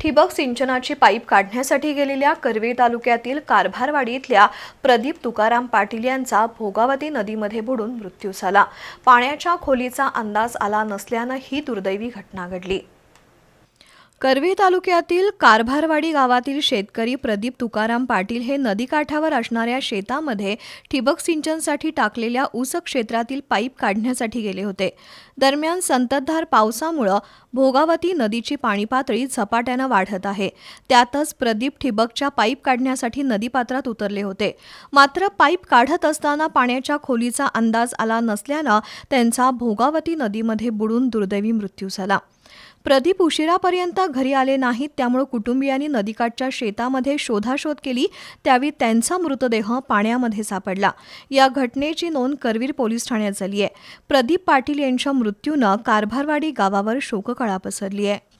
ठिबक सिंचनाची पाईप काढण्यासाठी गेलेल्या करवीर तालुक्यातील कारभारवाडी इथल्या प्रदीप तुकाराम पाटील यांचा भोगावती नदीमध्ये बुडून मृत्यू झाला. पाण्याच्या खोलीचा अंदाज आला नसल्यानं ही दुर्दैवी घटना घडली. करवी तालुक्यातील कारभारवाडी गावातील शेतकरी प्रदीप तुकाराम पाटील हे नदीकाठावर असणाऱ्या शेतामध्ये ठिबक सिंचनसाठी टाकलेल्या ऊस क्षेत्रातील पाईप काढण्यासाठी गेले होते. दरम्यान संततधार पावसामुळं भोगावती नदीची पाणी पातळी झपाट्यानं वाढत आहे. त्यातच प्रदीप ठिबकच्या पाईप काढण्यासाठी नदीपात्रात उतरले होते. मात्र पाईप काढत असताना पाण्याच्या खोलीचा अंदाज आला नसल्यानं त्यांचा भोगावती नदीमध्ये बुडून दुर्दैवी मृत्यू झाला. प्रदीप उशिरापर्यंत घरी आले नाहीत त्यामुळे कुटुंबियांनी नदीकाठच्या शेतामध्ये शोधाशोध केली त्यावेळी त्यांचा मृतदेह पाण्यामध्ये सापडला. या घटनेची नोंद करवीर पोलीस ठाण्यात झाली आहे. प्रदीप पाटील यांच्या मृत्यूनं कारभारवाडी गावावर शोककळा पसरली आहे.